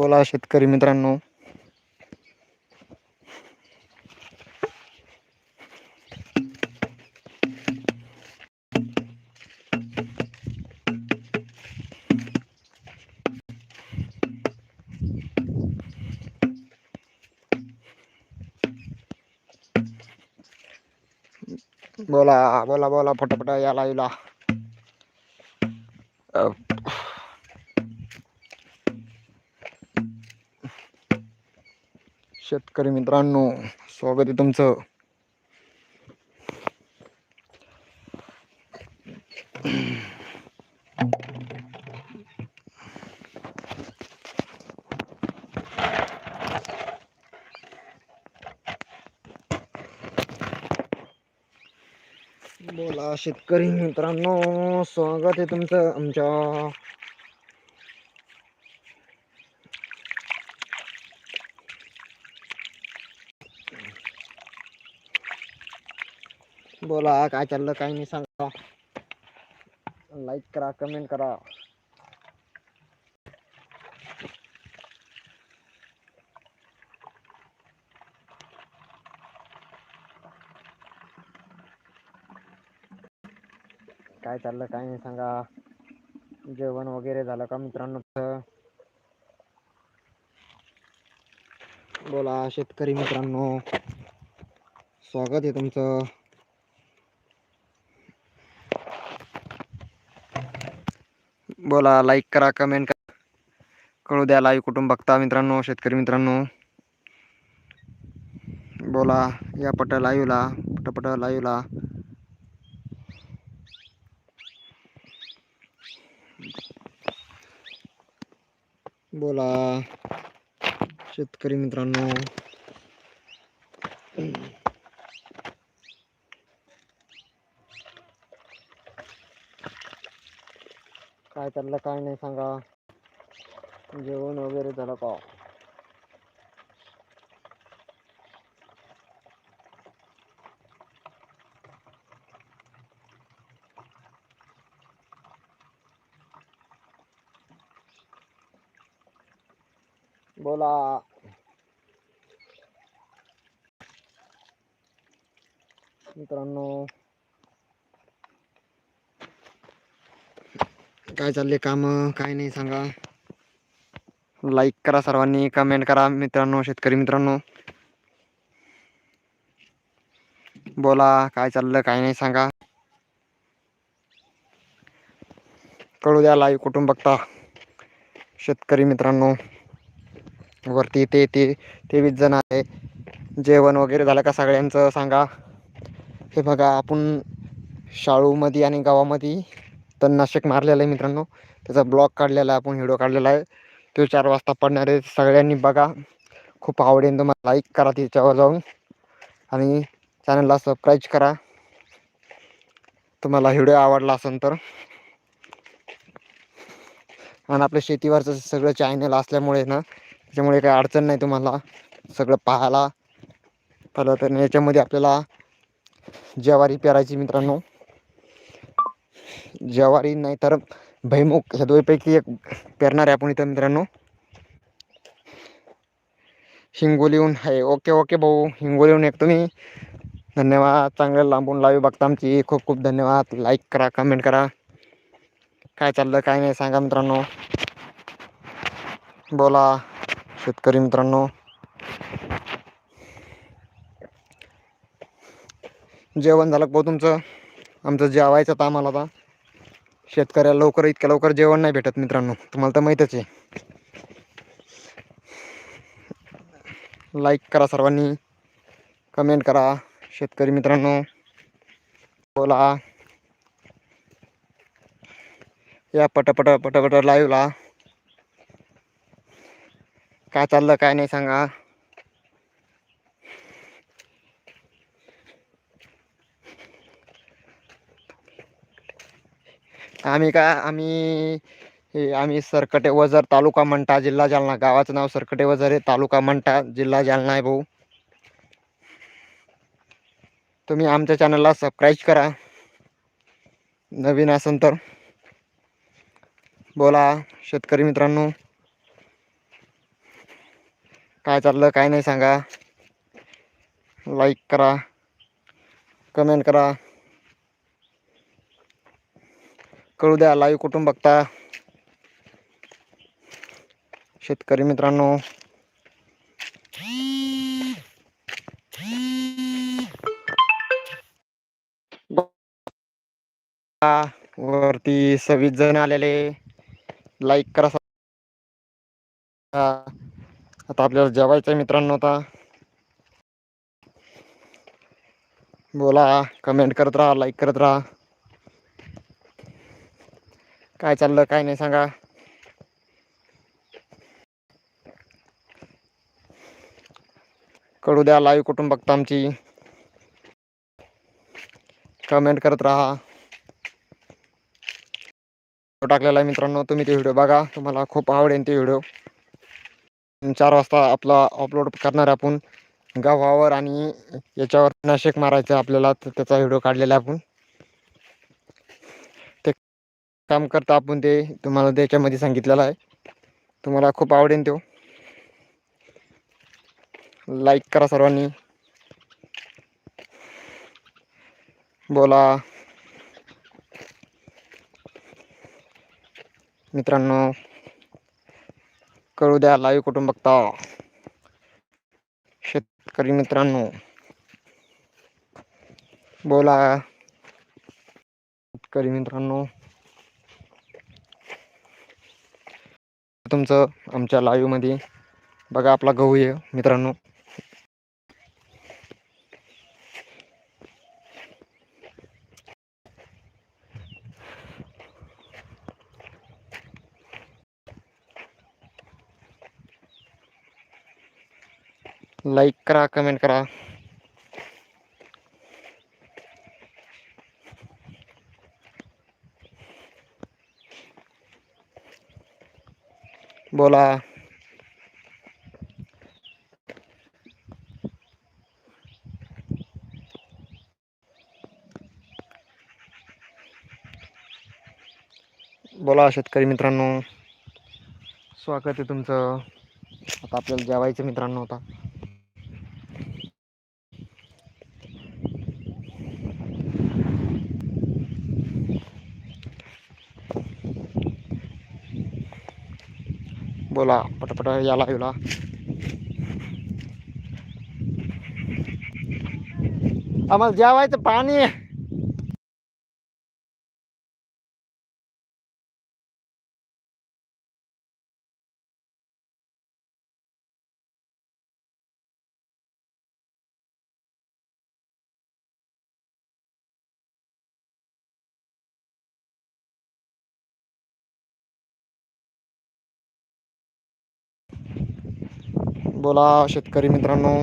बोला शेतकरी मित्रांनो. बोला बोला बोला फटाफट याला लाईव्हला शेतकरी मित्रांनो स्वागत आहे तुमचं. बोला शेतकरी मित्रांनो स्वागत आहे तुमचं आमच्या बोला काय चाललं काय नाही सांगा. लाईक करा कमेंट करा. काय चाललं काय नाही सांगा. जेवण वगैरे झालं का मित्रांनो? बोला शेतकरी मित्रांनो. स्वागत आहे तुमचं. बोला लाईक करा कमेंट करा. कळू द्या लाईव्ह कुटुंब बघता मित्रांनो शेतकरी मित्रांनो. बोला या पट लाईव्हला पटपट लाईव्हला बोला शेतकरी मित्रांनो. काय चाललं काय नाही सांगा. जेवण वगैरे झालं का? बोला. मित्रांनो काय चालले काम? काय नाही सांगा. लाईक करा सर्वांनी कमेंट करा मित्रांनो शेतकरी मित्रांनो. बोला काय चाललं काय नाही सांगा. कळू द्या लाईव्ह कुठून बघता शेतकरी मित्रांनो. वरती ते ते तेवीस जण आहे. जेवण वगैरे झालं का सगळ्यांचं सांगा. हे बघा आपण शाळूमध्ये आणि गावामध्ये तणनाशक मारलेलं आहे मित्रांनो. त्याचा ब्लॉग काढलेला आहे आपण व्हिडिओ काढलेला आहे. तो चार वाजता पडणार आहे. सगळ्यांनी बघा. खूप आवडेल तुम्हाला. लाईक करा त्याच्यावर जाऊन. आणि चॅनलला सबस्क्राईब करा. तुम्हाला व्हिडिओ आवडला असेल तर. आणि आपल्या शेतीवरचं सगळं चॅनल असल्यामुळे ना त्याच्यामुळे काही अडचण नाही तुम्हाला. सगळं पाहायला. पहिलं तर याच्यामध्ये आपल्याला ज्वारी पेरायची मित्रांनो. ज्वारी नाही तर भैमुख ह्या दोन्हीपैकी एक पेरणार आहे आपण इथं मित्रांनो. हिंगोलीहून आहे ओके ओके भाऊ. हिंगोलीहून एक तुम्ही. धन्यवाद. चांगलं लांबून लावी बघता आमची. खूप खूप धन्यवाद. लाईक करा कमेंट करा. काय चाललं काय नाही सांगा मित्रांनो. बोला शेतकरी मित्रांनो. जेवण झालं भाऊ तुमचं? आमचं जेवायचं तर आम्हाला आता. शेतकऱ्याला लवकर इतक्या लवकर जेवण नाही भेटत मित्रांनो. तुम्हाला तर माहीतच आहे. लाईक करा सर्वांनी. कमेंट करा शेतकरी मित्रांनो. बोला. या पटापट पटापट लाईव्हला काय चाललं काय नाही सांगा. आम्ही का आम्ही हे आम्ही सरकटे वजर तालुका मंठा जिल्हा जालना. गावाचं नाव सरकटे वजर आहे तालुका मंठा जिल्हा जालना आहे भाऊ. तुम्ही आमच्या चॅनलला सबस्क्राईब करा. नवीन असेल तर बोला शेतकरी मित्रांनो. काय चाललं काय नाही सांगा. लाईक करा. कमेंट करा. कळू द्या लाईव्ह कुठून बघता? शेतकरी मित्रांनो. वरती सव्वीस जण आलेले. लाईक करा. आता आपल्याला जेवायचं मित्रांनो आता. बोला कमेंट करत राहा लाईक करत राहा. काय चाललं काय नाही सांगा. कळू द्या लाईव्ह कुठून बघता आमची. कमेंट करत राहा. टाकलेला आहे मित्रांनो तुम्ही ते व्हिडिओ बघा. तुम्हाला खूप आवडेल ते व्हिडिओ चार वाजता आपला अपलोड करणार आपण. गव्हावर आणि याच्यावर नाशिक मारायचं आपल्याला त्याचा व्हिडिओ काढलेला आहे आपण ते काम करता आपण ते तुम्हाला त्याच्यामध्ये सांगितलेलं आहे. तुम्हाला खूप आवडेल तो. लाईक करा सर्वांनी. बोला. मित्रांनो कळू द्या लाईव्ह कुठून बघता. शेतकरी मित्रांनो. बोला. शेतकरी मित्रांनो. तुमचं आमच्या लाईव्हमध्ये बघा आपला गहू आहे मित्रांनो. लाईक करा कमेंट करा. बोला. बोला शेतकरी मित्रांनो. स्वागत आहे तुमचं. आता आपल्याला जेवायचं मित्रांनो आता. बोला पटपट या लाईव्हला आम्हाला जेवायचं पाणी. बोला शेतकरी मित्रांनो.